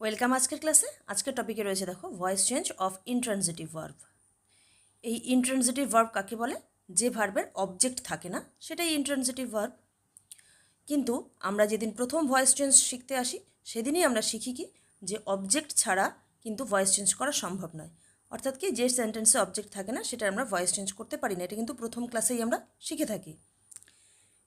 Welcome আজকের ক্লাসে আজকের টপিকে রয়েছে দেখো voice change of intransitive verb এই ইন্ট্রানজিটিভ ভার্ব কাকে বলে? যে ভার্বের অবজেক্ট থাকে না, সেটাই ইন্ট্রানজিটিভ ভার্ব কিন্তু আমরা যেদিন প্রথম ভয়েস চেঞ্জ শিখতে আসি, সেদিনই আমরা শিখি কি? যে অবজেক্ট ছাড়া কিন্তু ভয়েস চেঞ্জ করা সম্ভব নয়। অর্থাৎ কি, যে সেন্টেন্সে অবজেক্ট থাকে না, সেটা আমরা ভয়েস চেঞ্জ করতে পারি না। এটা কিন্তু প্রথম ক্লাসেই আমরা শিখে থাকি।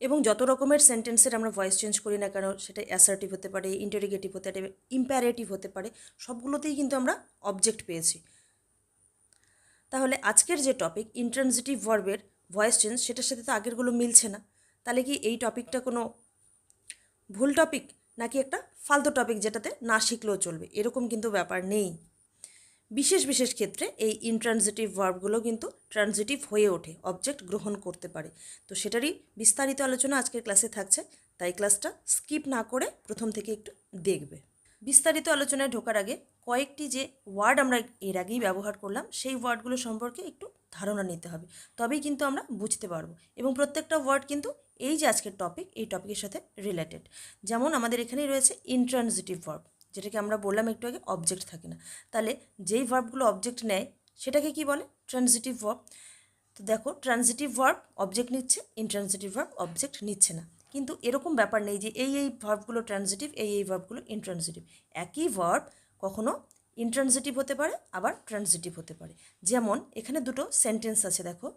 এবং যত রকমের সেন্টেন্সের আমরা ভয়েস চেঞ্জ করি না কেন, সেটা অ্যাসার্টিভ হতে পারে ইন্টারিগেটিভ হতে পারে ইম্প্যারেটিভ হতে পারে, সবগুলোতেই কিন্তু আমরা অবজেক্ট পেয়েছি। তাহলে আজকের যে টপিক ইন্ট্রানজিটিভ ভার্বের ভয়েস চেঞ্জ সেটার সাথে তো আগেরগুলো মিলছে না। তাহলে কি এই টপিকটা কোনো ভুল টপিক নাকি একটা ফালতু টপিক যেটাতে না শিখলেও চলবে? এরকম কিন্তু ব্যাপার নেই। বিশেষ বিশেষ ক্ষেত্রে এই ইনট্রানজিটিভ ভার্বগুলো কিন্তু ট্রানজিটিভ হয়ে ওঠে অবজেক্ট গ্রহণ করতে পারে। তো সেটারই বিস্তারিত আলোচনা আজকের ক্লাসে থাকছে, তাই ক্লাসটা স্কিপ না করে প্রথম থেকে একটু দেখবে। বিস্তারিত আলোচনায় ঢোকার আগে কয়েকটি যে ওয়ার্ড আমরা এর আগেই ব্যবহার করলাম, সেই ওয়ার্ডগুলো সম্পর্কে একটু ধারণা নিতে হবে, তবেই কিন্তু আমরা বুঝতে পারব। এবং প্রত্যেকটা ওয়ার্ড কিন্তু এই যে আজকের টপিক এই টপিকের সাথে রিলেটেড যেমন আমাদের এখানেই রয়েছে ইন্ট্রানজিটিভ ভার্ব যেটাকে আমরা বললাম একটু আগে অবজেক্ট থাকে না। তাহলে যেই ভার্বগুলো অবজেক্ট নেয়, সেটাকে কি বলে? ট্রানজিটিভ ভার্ব তো দেখো ট্রানজিটিভ ভার্ব অবজেক্ট নিচ্ছে ইনট্রানজিটিভ ভার্ব অবজেক্ট নিচ্ছে না। কিন্তু এরকম ব্যাপার নেই যে এই এই ভার্বগুলো ট্রানজিটিভ এই এই ভার্বগুলো ইনট্রানজিটিভ একই ভার্ব কখনো ইনট্রানজিটিভ হতে পারে, আবার ট্রানজিটিভ হতে পারে। যেমন, এখানে দুটো সেন্টেন্স আছে, দেখো।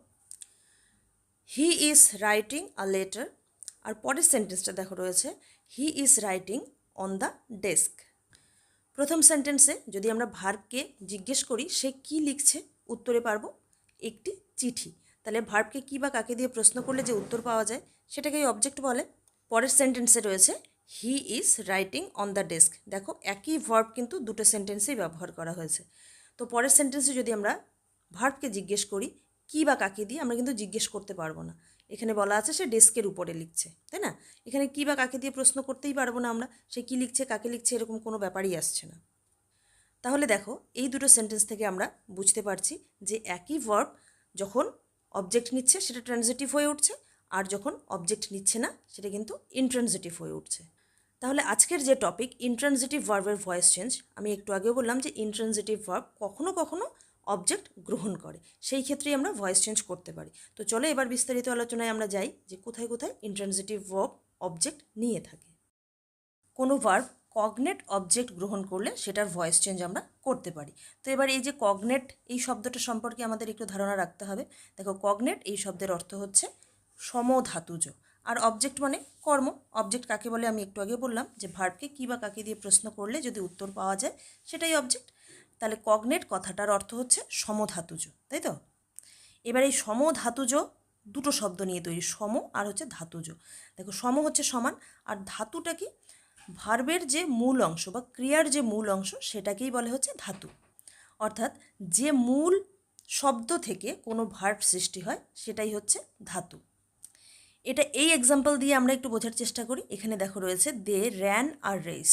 He is writing a letter আর পরের সেন্টেন্সটা দেখো রয়েছে। He is writing on the desk প্রথম সেন্টেন্সে যদি আমরা ভার্বকে জিজ্ঞেস করি, সে কি লিখছে? উত্তরে পারব, একটি চিঠি। তাহলে ভার্বকে কী বা কাকে দিয়ে প্রশ্ন করলে যে উত্তর পাওয়া যায়, সেটাকেই অবজেক্ট বলে। পরের সেন্টেন্সে রয়েছে he is writing on the desk দেখো, একই ভার্ব কিন্তু দুটো সেন্টেন্সেই ব্যবহার করা হয়েছে। তো পরের সেন্টেন্সে যদি আমরা ভার্বকে জিজ্ঞেস করি, কী বা কাকে দিয়ে, আমরা কিন্তু জিজ্ঞেস করতে পারব না। এখানে বলা আছে সে ডেস্কের উপরে লিখছে, তাই না? এখানে কী বা কাকে দিয়ে প্রশ্ন করতেই পারব না আমরা? সে কী লিখছে, কাকে লিখছে, এরকম কোনো ব্যাপারই আসছে না। তাহলে দেখো, এই দুটো সেন্টেন্স থেকে আমরা বুঝতে পারছি যে একই ভার্ব যখন অবজেক্ট নিচ্ছে সেটা ট্রানজিটিভ হয়ে উঠছে, আর যখন অবজেক্ট নিচ্ছে না সেটা কিন্তু ইনট্রানজিটিভ হয়ে উঠছে। তাহলে আজকের যে টপিক ইনট্রানজিটিভ ভার্বের ভয়েস চেঞ্জ আমি একটু আগেও বললাম যে ইনট্রানজিটিভ ভার্ব কখনো কখনো অবজেক্ট গ্রহণ করে। সেই ক্ষেত্রেই আমরা ভয়েস চেঞ্জ করতে পারি। তো চলো এবার বিস্তারিত আলোচনায় আমরা যাই যে কোথায় কোথায় ইন্ট্রানজিটিভ ভার্ব অবজেক্ট নিয়ে থাকে। কোনো ভার্ব কগনেট অবজেক্ট গ্রহণ করলে সেটার ভয়েস চেঞ্জ আমরা করতে পারি। তো এবার এই যে কগনেট এই শব্দটা সম্পর্কে আমাদের একটু ধারণা রাখতে হবে। দেখো কগনেট এই শব্দের অর্থ হচ্ছে সমধাতুজ। আর অবজেক্ট মানে কর্ম। অবজেক্ট কাকে বলে আমি একটু আগে বললাম যে ভার্বকে কী বা কাকে দিয়ে প্রশ্ন করলে যদি উত্তর পাওয়া যায়, সেটাই অবজেক্ট তাহলে কগনেট কথাটার অর্থ হচ্ছে সমধাতুজ, তাই তো? এবার এই সমধাতুজ দুটো শব্দ নিয়ে তৈরি, সম আর হচ্ছে ধাতুজ। দেখো, সম হচ্ছে সমান আর ধাতুটা কি? ভার্বের যে মূল অংশ বা ক্রিয়ার যে মূল অংশ সেটাকেই বলে হচ্ছে ধাতু। অর্থাৎ যে মূল শব্দ থেকে কোনো ভার্ব সৃষ্টি হয় সেটাই হচ্ছে ধাতু। এটা এই এক্সাম্পল দিয়ে আমরা একটু বোঝার চেষ্টা করি। এখানে দেখো রয়েছে দে র্যান আর রেস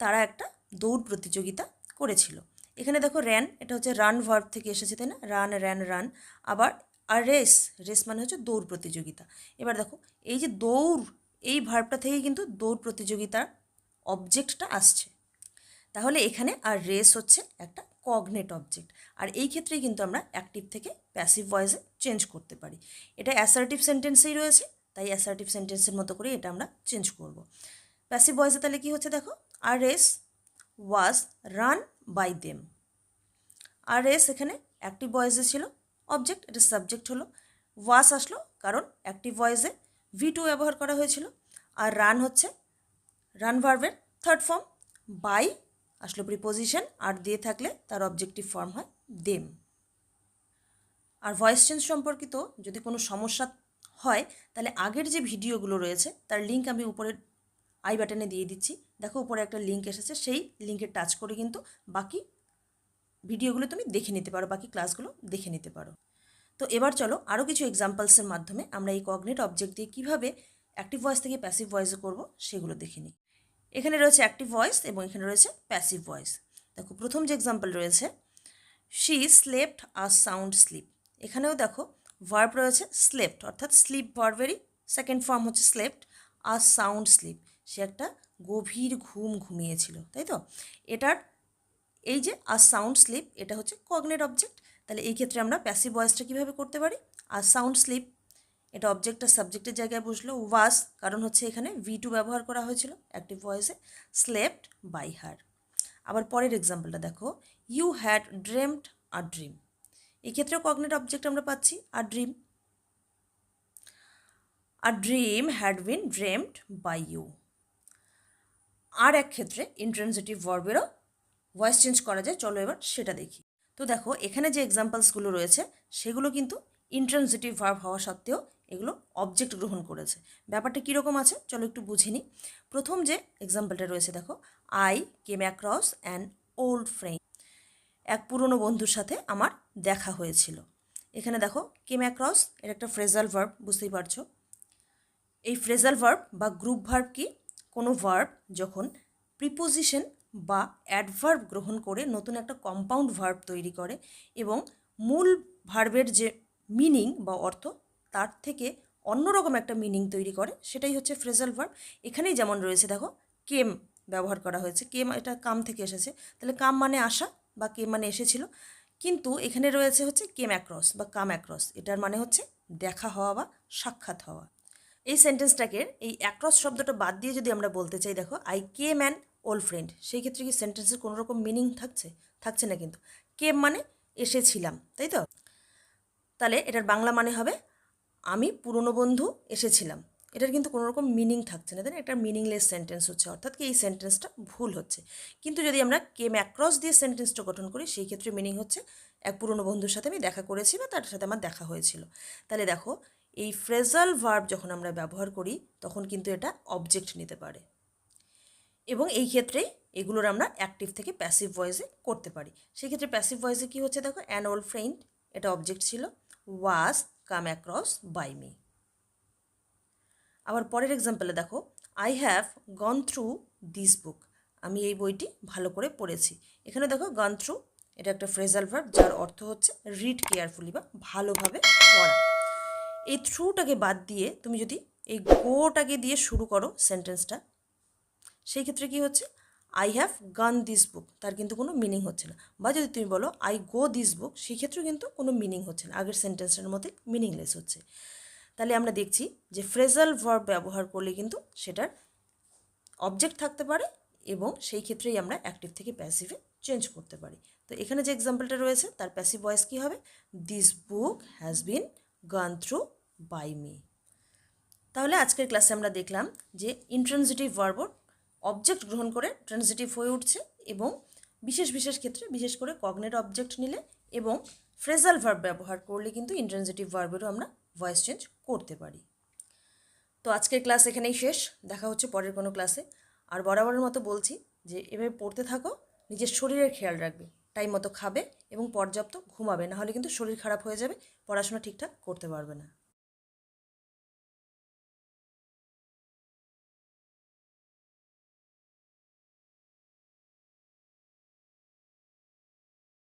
তারা একটা দৌড় প্রতিযোগিতা করেছিল। এখানে দেখো র্যান এটা হচ্ছে রান ভার্ব থেকে এসেছে, তাই না? রান র্যান রান আবার আর রেস রেস মানে হচ্ছে দৌড় প্রতিযোগিতা। এবার দেখো, এই যে দৌড়, এই ভার্বটা থেকে কিন্তু দৌড় প্রতিযোগিতার অবজেক্টটা আসছে। তাহলে এখানে আর রেস হচ্ছে একটা কগনেট অবজেক্ট আর এই ক্ষেত্রেই কিন্তু আমরা অ্যাক্টিভ থেকে প্যাসিভ ভয়েসে চেঞ্জ করতে পারি। এটা অ্যাসার্টিভ সেন্টেন্সেই রয়েছে, তাই অ্যাসার্টিভ সেন্টেন্সের মতো করে এটা আমরা চেঞ্জ করব। প্যাসিভ ভয়েসে তাহলে কী হচ্ছে দেখো? A race was run by them a race এখানে অ্যাক্টিভ ভয়েসে ছিল অবজেক্ট এটা সাবজেক্ট হলো ওয়াস আসলো কারণ অ্যাক্টিভ ভয়েসে ভি টু ব্যবহার করা হয়েছিল, আর রান হচ্ছে রান ভার্বের থার্ড ফর্ম বাই আসলো প্রিপোজিশন আর দিয়ে থাকলে তার অবজেক্টিভ ফর্ম হয় দেম আর ভয়েস চেঞ্জ সম্পর্কিত যদি কোনো সমস্যা হয়, তাহলে আগের যে ভিডিওগুলো রয়েছে, তার লিঙ্ক আমি উপরে আই বাটনে দিয়ে দিচ্ছি। দেখো উপরে একটা লিঙ্ক এসেছে, সেই লিঙ্কে টাচ করে কিন্তু বাকি ভিডিওগুলো তুমি দেখে নিতে পারো, বাকি ক্লাসগুলো দেখে নিতে পারো। তো এবার চলো আরও কিছু এক্সাম্পলসের মাধ্যমে আমরা এই কগনেট অবজেক্ট দিয়ে কীভাবে অ্যাক্টিভ ভয়েস থেকে প্যাসিভ ভয়েসে করব সেগুলো দেখে নিই। এখানে রয়েছে অ্যাক্টিভ ভয়েস এবং এখানে রয়েছে প্যাসিভ ভয়েস দেখো প্রথম যে এক্সাম্পল রয়েছে she slept a sound sleep এখানেও দেখো ভার্ব রয়েছে স্লেপ্ট অর্থাৎ স্লিপ ভার্বেরই সেকেন্ড ফর্ম হচ্ছে স্লেপ্ট আর সাউন্ড স্লিপ সে একটা গভীর ঘুম ঘুমিয়েছিল, তাই তো? এটার এই যে, আর সাউন্ড স্লিপ এটা হচ্ছে কগনেট অবজেক্ট তাহলে এই ক্ষেত্রে আমরা প্যাসিভ ভয়েসটা কীভাবে করতে পারি? আর সাউন্ড স্লিপ এটা অবজেক্ট আর সাবজেক্টের জায়গায় বসল ওয়াস কারণ হচ্ছে এখানে ভি টু ব্যবহার করা হয়েছিল অ্যাক্টিভ ভয়েসে স্লেপ্ট বাই হার আবার পরের এক্সাম্পলটা দেখো you had dreamed a dream এই ক্ষেত্রেও কগনেট অবজেক্ট আমরা পাচ্ছি a dream a dream had been dreamed by you আর এক ক্ষেত্রে ইন্ট্রান্সিটিভ ভার্বেরও ভয়েস চেঞ্জ করা যায়। চলো এবার সেটা দেখি। তো দেখো, এখানে যে এক্সাম্পলসগুলো রয়েছে, সেগুলো কিন্তু ইন্ট্রান্সিটিভ ভার্ব হওয়া সত্ত্বেও এগুলো অবজেক্ট গ্রহণ করেছে। ব্যাপারটা কীরকম আছে? চলো একটু বুঝে নিই। প্রথম যে এক্সাম্পলটা রয়েছে, দেখো I came across an old friend এক পুরনো বন্ধুর সাথে আমার দেখা হয়েছিল। এখানে দেখো কেম অ্যাক্রস এর একটা ফ্রেজাল ভার্ব বুঝতেই পারছ? এই ফ্রেজাল ভার্ব বা গ্রুপ ভার্ব কি? কোনো ভার্ব যখন প্রিপোজিশন বা অ্যাডভার্ব গ্রহণ করে, নতুন একটা কম্পাউন্ড ভার্ব তৈরি করে এবং মূল ভার্বের যে মিনিং বা অর্থ, তার থেকে অন্যরকম একটা মিনিং তৈরি করে, সেটাই হচ্ছে ফ্রেজাল ভার্ব এখানেই যেমন রয়েছে, দেখো কেম ব্যবহার করা হয়েছে। কেম এটা কাম থেকে এসেছে। তাহলে কাম মানে আসা বা কেম মানে এসেছিল। কিন্তু এখানে রয়েছে হচ্ছে কেম অ্যাক্রস বা কাম অ্যাক্রস এটার মানে হচ্ছে দেখা হওয়া বা সাক্ষাৎ হওয়া। এই সেন্টেন্সটাকে এই অ্যাক্রস শব্দটা বাদ দিয়ে যদি আমরা বলতে চাই, দেখো I came an old friend সেই ক্ষেত্রে কি সেন্টেন্সের কোনো রকম মিনিং থাকছে? থাকছে না কিন্তু। কেম মানে এসেছিলাম, তাই তো? তাহলে এটার বাংলা মানে হবে, আমি পুরনো বন্ধু, এসেছিলাম। এটার কিন্তু কোনো রকম মিনিং থাকছে না, তাই না? একটা মিনিংলেস সেন্টেন্স হচ্ছে। অর্থাৎ কি এই সেন্টেন্সটা ভুল হচ্ছে। কিন্তু যদি আমরা কেম অ্যাক্রস দিয়ে সেন্টেন্সটা গঠন করি, সেই ক্ষেত্রে মিনিং হচ্ছে, এক পুরনো বন্ধুর সাথে আমি দেখা করেছি বা তার সাথে আমার দেখা হয়েছিল। তাহলে দেখো এই ফ্রেজাল ভার্ব যখন আমরা ব্যবহার করি, তখন কিন্তু এটা অবজেক্ট নিতে পারে। এবং এই ক্ষেত্রেই এগুলোর আমরা অ্যাক্টিভ থেকে প্যাসিভ ভয়েসে করতে পারি। সেক্ষেত্রে প্যাসিভ ভয়েসে কী হচ্ছে দেখো? অ্যান ওল্ড ফ্রেন্ড এটা অবজেক্ট ছিল was come across by me আবার পরের এক্সাম্পলে দেখো I have gone through this book আমি এই বইটি ভালো করে পড়েছি। এখানে দেখো গন থ্রু এটা একটা ফ্রেজাল ভার্ব যার অর্থ হচ্ছে রিড কেয়ারফুলি বা ভালোভাবে পড়া। এই থ্রুটাকে বাদ দিয়ে তুমি যদি এই গোটাকে দিয়ে শুরু করো সেন্টেন্সটা সেই ক্ষেত্রে কি হচ্ছে? I have gone this book তার কিন্তু কোনো মিনিং হচ্ছে না। বা যদি তুমি বলো আই গো দিস বুক সেই ক্ষেত্রেও কিন্তু কোনো মিনিং হচ্ছে না। আগের সেন্টেন্সের মধ্যে মিনিংলেস হচ্ছে। তাহলে আমরা দেখছি যে ফ্রেজাল ভার্ব ব্যবহার করলে কিন্তু সেটার অবজেক্ট থাকতে পারে এবং সেই ক্ষেত্রেই আমরা অ্যাক্টিভ থেকে প্যাসিভে চেঞ্জ করতে পারি। তো এখানে যে এক্সাম্পলটা রয়েছে, তার প্যাসিভ ভয়েস কী হবে? দিস বুক হ্যাজ বিন গান থ্রু বাই মি তাহলে আজকের ক্লাসে আমরা দেখলাম যে ইন্ট্রানজিটিভ ভার্ব অবজেক্ট গ্রহণ করে ট্রানজিটিভ হয়ে উঠছে এবং বিশেষ বিশেষ ক্ষেত্রে বিশেষ করে কগনেট অবজেক্ট নিলে এবং ফ্রেজাল ভার্ব ব্যবহার করলে কিন্তু ইন্ট্রানজিটিভ ভার্বেরও আমরা ভয়েস চেঞ্জ করতে পারি। তো আজকের ক্লাস এখানেই শেষ, দেখা হচ্ছে পরের কোনো ক্লাসে আর বরাবরের মতো বলছি যে এভাবে পড়তে থাকো, নিজের শরীরের খেয়াল রাখবে টাইম মতো খাবে এবং পর্যাপ্ত ঘুমাবে, নাহলে কিন্তু শরীর খারাপ হয়ে যাবে, পড়াশোনা ঠিকঠাক করতে পারবে না।